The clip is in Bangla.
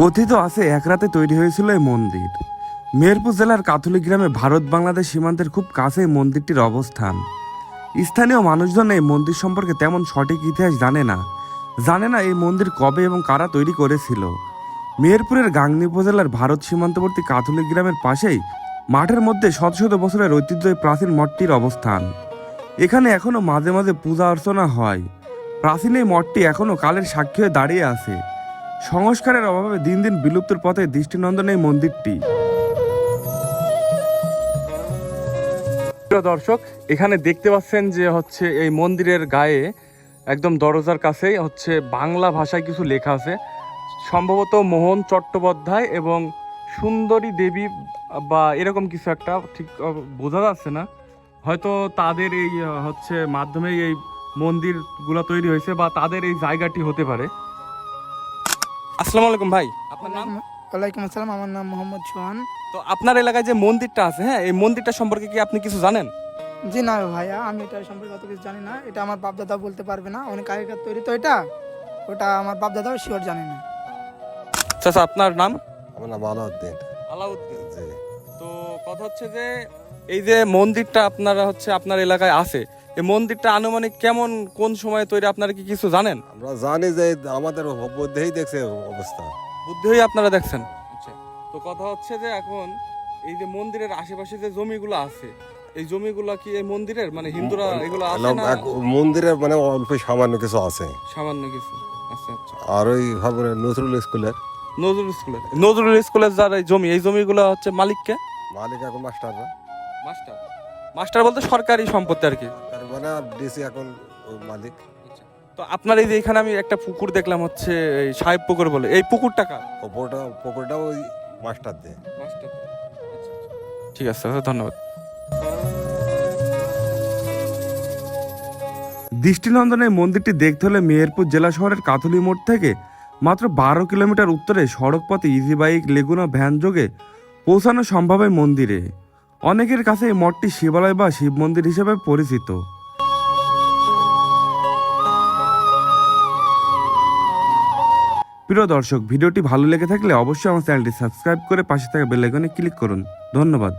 কথিত আছে, এক রাতে তৈরি হয়েছিল এই মন্দির। মেহেরপুর জেলার কাথলিক গ্রামে ভারত বাংলাদেশ সীমান্তের খুব কাছে এই মন্দিরটির অবস্থান। স্থানীয় মানুষজন এই মন্দির সম্পর্কে তেমন সঠিক ইতিহাস জানে না। জানে না এই মন্দির কবে এবং কারা তৈরি করেছিল। মেহেরপুরের গাংনী উপজেলার ভারত সীমান্তবর্তী কাথলিক গ্রামের পাশেই মাঠের মধ্যে শত শত বছরের ঐতিহ্য এই প্রাচীন মঠটির অবস্থান। এখানে এখনও মাঝে মাঝে পূজা অর্চনা হয়। প্রাচীন এই মঠটি এখনও কালের সাক্ষী হয়ে দাঁড়িয়ে আছে। সংস্কারের অভাবে দিন দিন বিলুপ্তির পথে দৃষ্টিনন্দন এই মন্দিরটি দর্শক, এখানে দেখতে পাচ্ছেন যে হচ্ছে এই মন্দিরের গায়ে একদম দরজার কাছেই হচ্ছে বাংলা ভাষায় কিছু লেখা আছে। সম্ভবত মোহন চট্টোপাধ্যায় এবং সুন্দরী দেবী বা এরকম কিছু একটা, ঠিক বোঝা যাচ্ছে না। হয়তো তাদের এই হচ্ছে মাধ্যমে এই মন্দিরগুলো তৈরি হয়েছে বা তাদের এই জায়গাটি হতে পারে। আসসালামু আলাইকুম ভাই। আপনার নাম? ওয়ালাইকুম আসসালাম আমার নাম মোহাম্মদ সোহান। তো আপনার এলাকায় যে মন্দিরটা আছে হ্যাঁ এই মন্দিরটা সম্পর্কে কি আপনি কিছু জানেন? জি না ভাইয়া আমি এটা সম্পর্কে অত কিছু জানি না। এটা আমার বাপ দাদা বলতে পারবে না অনেক আগেকার তৈরি তো এটা। ওটা আমার বাপ দাদাও শিওর জানে না। আচ্ছা আপনার নাম? আমার নাম আলাউদ্দিন। আলাউদ্দিন। জি। তো কথা হচ্ছে যে এই যে মন্দিরটা আপনারা হচ্ছে আপনার এলাকায় আছে এই মন্দিরটা আনুমানিক কেমন কোন সময় তৈরি আপনারা কি কিছু জানেন? আমরা জানি যে আমাদের বুদ্ধেই দেখছে অবস্থা। বুদ্ধি হয়ে আপনারা দেখছেন। আচ্ছা তো কথা হচ্ছে যে এখন এই যে মন্দিরের আশেপাশে যে জমিগুলো আছে এই জমিগুলো কি এই মন্দিরের? মানে হিন্দুরা এগুলো আছে না? এক মন্দিরে মানে অল্প সামান্য কিছু আছে। সামান্য কিছু আচ্ছা আচ্ছা। আর ওই ভাবরে নজরুল স্কুলের। নজরুল স্কুলের? নজরুল স্কুলের যার এই জমি এই জমিগুলো হচ্ছে মালিককে? মালিক এখন মাস্টাররা মাস্টার? মাস্টার বলতে সরকারি সম্পত্তি আর কি? মানে ডিসি এখন মালিক। তো আপনার এই যে এখানে আমি একটা পুকুর দেখলাম হচ্ছে এই সাহেব পুকুর বলে। এই পুকুরটা কার? পুকুরটা পুকুরটা ওই মাস্টার দেয়। মাস্টার ঠিক আছে দাদা, ধন্যবাদ। দৃষ্টিনন্দন মন্দিরটি দেখতে হলে মেহেরপুর জেলা শহরের কাথলি মোড় থেকে মাত্র বারো কিলোমিটার উত্তরে সড়ক পথে ইজি বাইক লেগুনা ভ্যান যোগে পৌঁছানো সম্ভব এই মন্দিরে। অনেকের কাছে এই মঠটি শিবালয় বা শিব মন্দির হিসেবে পরিচিত। প্রিয় দর্শক, ভিডিওটি ভালো লেগে থাকলে অবশ্যই আমার চ্যানেলটি সাবস্ক্রাইব করে পাশে থাকা বেল আইকনে ক্লিক করুন। ধন্যবাদ।